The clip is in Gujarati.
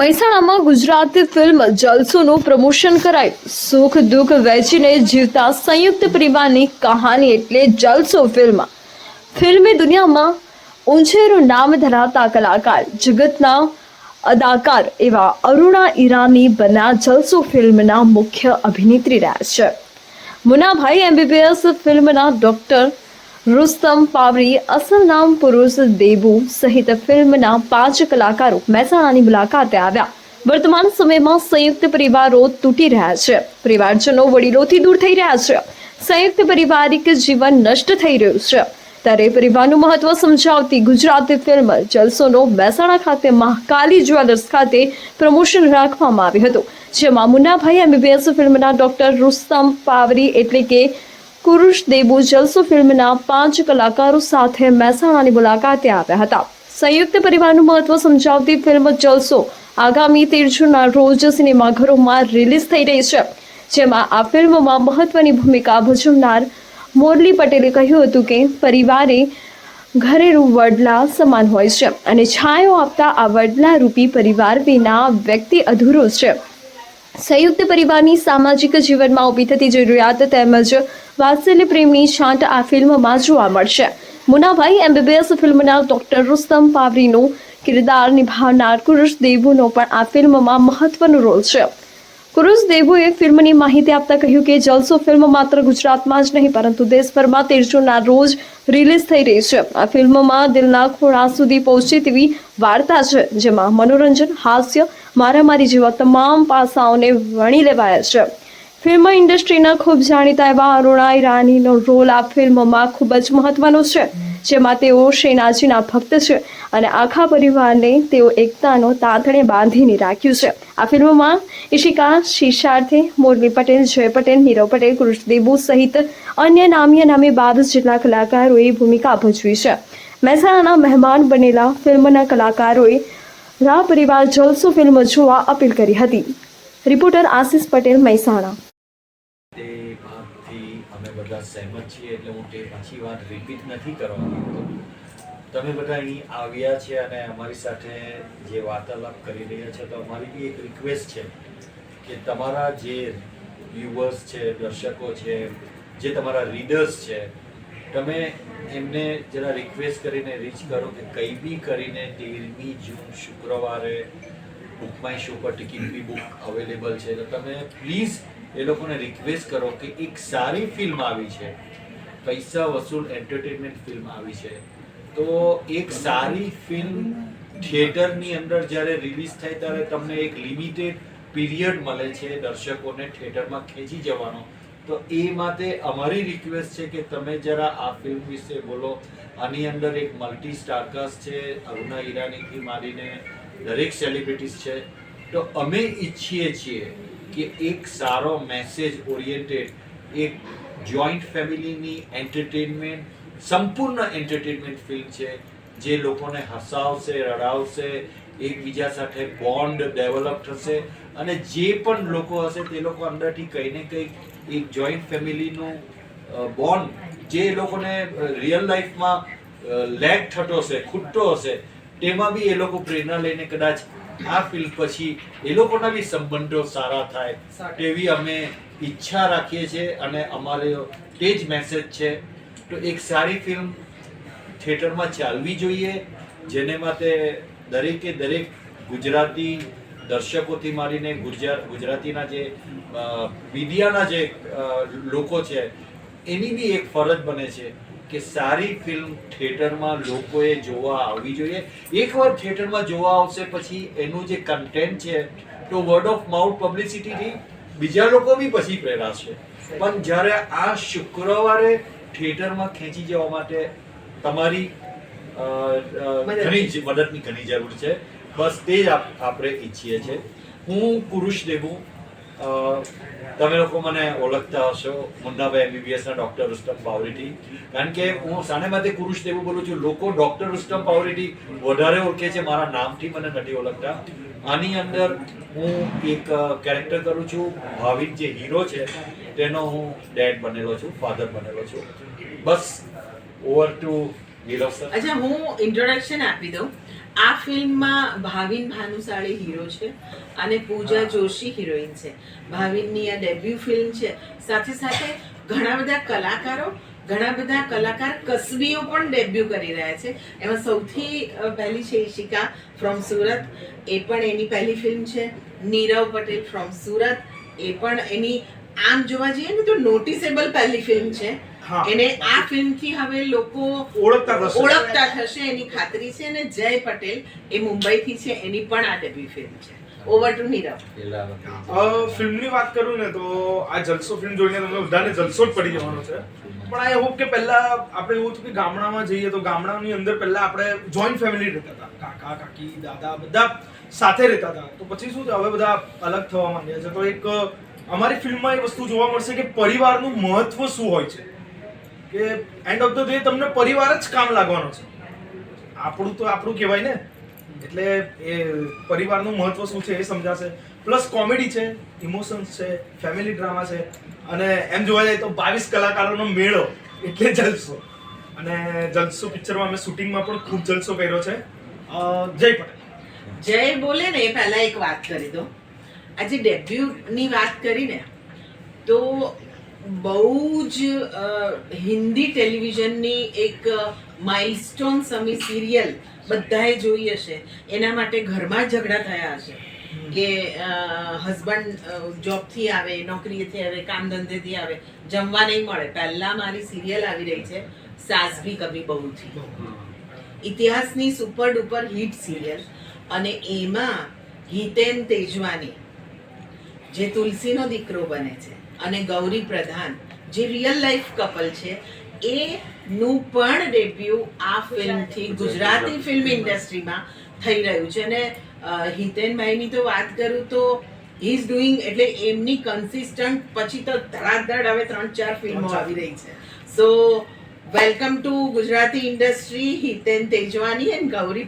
મહેસાણામાં ગુજરાતી ફિલ્મ જલસોનું પ્રમોશન કરાયું. સુખ દુઃખ વહેંચીને જીવતા સંયુક્ત પરિવારની કહાની એટલે જલસો ફિલ્મ. ફિલ્મી દુનિયામાં ઊંચેરું નામ ધરાવતા કલાકાર, જગતના અદાકાર એવા અરુણા ઈરાની બન્યા જલસો ફિલ્મના મુખ્ય અભિનેત્રી રહ્યા છે. મુનાભાઈ એમબીબીએસ ફિલ્મના ડોક્ટર રુસ્તમ પાવરી અસલ નામ પુરુષ દેબુ સહિત ફિલ્મના પાંચ કલાકારો મહેસાણાની મુલાકાતે આવ્યા વર્તમાન સમયમાં સંયુક્ત પરિવારો તૂટી રહ્યા છે પરિવારજનો વડીલોથી દૂર થઈ રહ્યા છે સંયુક્ત પારિવારિક જીવન નષ્ટ થઈ રહ્યું છે ત્યારે પરિવારનું મહત્વ સમજાવતી ગુજરાતી ફિલ્મ જલસોનો મહેસાણા ખાતે મહાકાલી જ્વેલર્સ ખાતે પ્રમોશન રાખવામાં આવ્યું હતું જેમાં મુન્નાભાઈ એમબીબીએસ ફિલ્મના ડોક્ટર રુસ્તમ પાવરી એટલે કે કુરુષ દેબુ જલસો ફિલ્મના પાંચ કલાકારો સાથે મહેસાણાની મુલાકાતે આવ્યા હતા. સંયુક્ત પરિવારનું મહત્વ સમજાવતી ફિલ્મ જલસો આગામી તેર જૂનના રોજ સિનેમાઘરોમાં રિલીઝ થઈ રહી છે. જેમાં આ ફિલ્મમાં મહત્વની ભૂમિકા ભજવનાર મોરલી પટેલે કહ્યું હતું કે પરિવારે ઘરેલું વડલા સમાન હોય છે અને છાંયો આપતા આ વડલા રૂપી પરિવાર વિના વ્યક્તિ અધૂરો છે. સંયુક્ત પરિવારની સામાજિક જીવનમાં ઊભી થતી જરૂરિયાત તેમજ વાત્સલ્ય પ્રેમની છાંટ આ ફિલ્મમાં જોવા મળશે. મુનાભાઈ, એમબીબીએસ ફિલ્મના ડોક્ટર રુસ્તમ પાવરીનો કિરદાર નિભાવનાર કુરુષ દેવુનો પણ આ ફિલ્મમાં મહત્વનો રોલ છે. કુરુષ દેવુએ ફિલ્મની માહિતી આપતા કહ્યું કે જલસો ફિલ્મ માત્ર ગુજરાતમાં જ નહીં, પરંતુ દેશભરમાં તેર જૂનના રોજ રિલીઝ થઈ રહી છે. આ ફિલ્મમાં દિલના ખોળા સુધી પહોંચે તેવી વાર્તા છે, જેમાં મનોરંજન, હાસ્ય મારામારી જેવા તમામ પાસાઓને વણી લેવાયા છે. ફિલ્મ ઇન્ડસ્ટ્રીના ખૂબ જાણીતા એવા અરુણા ઈરાનીનો રોલ આ ફિલ્મમાં ખૂબ જ મહત્વનો છે, જેમાં તેઓ શ્રીનાથજીના ભક્ત છે અને આખા પરિવારને તેઓ એકતાનો તાંતણે બાંધીને રાખ્યું છે. આ ફિલ્મમાં ઈશિકા શિષાર્થે મોરલી પટેલ, જય પટેલ, નીરવ પટેલ કૃષ્ણદેબુ સહિત અન્ય નામીય નામે બાર જેટલા કલાકારોએ ભૂમિકા ભજવી છે. મહેસાણાના મહેમાન બનેલા ફિલ્મના કલાકારોએ રા પરિવાર જલસો ફિલ્મ જોવા અપીલ કરી હતી. રિપોર્ટર આશિષ પટેલ, મહેસાણા. તે ભાગથી અમે બધા સહેમત છીએ, એટલે હું તે પાછી વાત રિપીટ નથી કરવા તમે બધા અહીં આવ્યા છે અને અમારી સાથે જે વાર્તાલાપ કરી રહ્યા છે, તો અમારી બી એક રિક્વેસ્ટ છે કે તમારા જે વ્યુઅર્સ છે, દર્શકો છે, જે તમારા રીડર્સ છે તમે એમને જરા રિક્વેસ્ટ કરીને રીચ કરો કે કંઈ બી કરીને તેરમી જૂન શુક્રવારે બુક માય શો પર ટિકિટ બી બુક અવેલેબલ છે. તો તમે પ્લીઝ એ લોકોને રિક્વેસ્ટ કરો કે એક સારી ફિલ્મ આવી છે. પૈસા વસૂલ એન્ટરટેનમેન્ટ ફિલ્મ આવી છે. તો એક સારી ફિલ્મ થિયેટરની અંદર જ્યારે રિલીઝ થાય ત્યારે તમને એક લિમિટેડ પીરિયડ મળે છે દર્શકોને થિયેટરમાં ખેંચી જવાનો. તો એ માટે અમારી રિક્વેસ્ટ છે કે તમે જરા આ ફિલ્મ વિશે બોલો. આની અંદર એક મલ્ટી સ્ટારકાસ્ટ છે, અરુણા ઈરાનીથી માંડીને દરેક સેલિબ્રિટીઝ છે. તો અમે ઈચ્છીએ છીએ કે એક સારો મેસેજ ઓરિએન્ટેડ એક જોઈન્ટ ફેમિલીની એન્ટરટેનમેન્ટ સંપૂર્ણ એન્ટરટેનમેન્ટ ફિલ્મ છે, જે લોકોને હસાવશે, રડાવશે, એકબીજા સાથે બોન્ડ ડેવલપ થશે અને જે પણ લોકો હશે તે લોકો અંદરથી કંઈ ને કંઈક એક જોઈન્ટ ફેમિલીનું બોન્ડ જે એ લોકોને રિયલ લાઈફમાં લેક થતો હશે ખૂટતો હશે તેમાં બી એ લોકો પ્રેરણા લઈને કદાચ આ ફિલ્મ પછી એ લોકોના બી સંબંધો સારા થાય તેવી અમે ઈચ્છા રાખીએ છીએ અને અમારે તે જ મેસેજ છે. તો એક સારી ફિલ્મ થિયેટરમાં ચાલવી જોઈએ જેને માટે દરેકે દરેક ગુજરાતી દર્શકોથી માંડીને ગુજરાત ગુજરાતીના જે મીડિયાના જે લોકો છે એની બી એક ફરજ બને છે કે સારી ફિલ્મ થિયેટરમાં લોકોએ જોવા આવવી જોઈએ. એકવાર થિયેટરમાં જોવા આવશે પછી એનું જે કન્ટેન્ટ છે તો વર્ડ ઓફ માઉથ પબ્લિસિટીથી બીજા લોકો બી પછી પ્રેરાશે પણ જ્યારે આ શુક્રવારે થિયેટરમાં ખેંચી જવા માટે તમારી ઘણી જ મદદની ઘણી જરૂર છે. બસ તે જ આપણે ઈચ્છીએ છીએ. હું પુરુષ દેવું. તમે લોકો મને ઓળખતા હશો. મુન્નાભાઈ એમબીબીએસ ના ડોક્ટર રુસ્તમ પાવરીટી. કારણ કે હું સાને માટે પુરુષ દેવું બોલું છું. લોકો ડોક્ટર રુસ્તમ પાવરીટી વધારે ઓળખે છે. મારા નામથી મને નથી ઓળખતા. આની અંદર હું એક કેરેક્ટર કરું છું. ભાવિક જે હીરો છે, તેનો હું ડેડ બનેલો છું ફાધર બનેલો છું. બસ ઓવર ટુ નીરવ સર અચ્છા, હું ઇન્ટ્રોડક્શન આપી દઉં. આ ફિલ્મમાં ભાવિન ભાનુશાળી હીરો છે અને પૂજા જોશી હિરોઈન છે. ભાવિનની આ ડેબ્યુ ફિલ્મ છે. સાથે સાથે ઘણા બધા કલાકારો ઘણા બધા કલાકાર કસબીઓ પણ ડેબ્યુ કરી રહ્યા છે. એમાં સૌથી પહેલી છે ઈશિકા ફ્રોમ સુરત. એ પણ એની પહેલી ફિલ્મ છે. નીરવ પટેલ ફ્રોમ સુરત. એ પણ એની આમ જોવા જઈએ ને તો નોટિસેબલ પહેલી ફિલ્મ છે. એને આ ફિલ્મથી હવે લોકો ઓળખતા થશે. ઓળખતા થશે એની ખાતરી છે અને જય પટેલ એ મુંબઈથી છે એની પણ આ ડેબ્યુ ફિલ્મ છે. Over to Nirav. પેલા ફિલ્મની વાત કરું ને તો આ જલસો ફિલ્મ જોઈને તમને બધાને જલસો જ પડી જવાનો છે. પણ આઈ હોપ કે પહેલા આપણે એવું હતું કે ગામડામાં જઈએ તો ગામડાની અંદર પહેલા આપણે જોઈન્ટ ફેમિલી રહેતા હતા. કાકા કાકી દાદા બધા સાથે રહેતા હતા. તો પછી શું છે હવે બધા અલગ થવા માંડ્યા છે. તો એક અમારી ફિલ્મમાં એ વસ્તુ જોવા મળશે કે પરિવારનું મહત્વ શું હોય છે. કે એન્ડ ઓફ ધ ડે તમને પરિવાર જ કામ લાગવાનો છે. આપણું તો આપણું કહેવાય ને. એટલે એ પરિવારનું મહત્વ શું છે એ સમજાશે. પ્લસ કોમેડી છે ઇમોશન્સ છે ફેમિલી ડ્રામા છે. અને એમ જોવા જાય તો બાવીસ કલાકારોનો મેળો એટલે જલસો. અને જલસો પિક્ચરમાં અમે શૂટિંગમાં પણ ખૂબ જલસો કર્યો છે. જય પટેલ. જય બોલે ને, એ પહેલા એક વાત કરી દો. આજે ડેબ્યુની વાત કરીને તો બહુ જ હિન્દી ટેલિવિઝનની એક માઇલસ્ટોન સમી સિરિયલ બધાએ જોઈ હશે. એના માટે ઘરમાં ઝઘડા થયા હશે. કે હસબન્ડ જોબથી આવે, નોકરીએથી આવે કામ ધંધેથી આવે, જમવા નહીં મળે. પહેલાં મારી સિરિયલ આવી રહી છે સાસ ભી કભી બહુથી. ઇતિહાસની સુપર ડુપર હિટ સિરિયલ અને એમાં હિતેન તેજવાની, જે તુલસીનો દીકરો બને છે. અને ગૌરી પ્રધાન જે રિયલ લાઈફ કપલ છે એનું પણ ડેબ્યુ આ ફિલ્મથી ગુજરાતી ફિલ્મ ઇન્ડસ્ટ્રીમાં થઈ રહ્યું છે. અને હિતેનભાઈની તો વાત કરું તો હી ઇઝ ડુઈંગ એટલે એમની કન્સિસ્ટન્ટ પછી તો ધડાધડ હવે ત્રણ ચાર ફિલ્મો આવી રહી છે. So welcome to Gujarati industry Hiten Tejwani and Gauri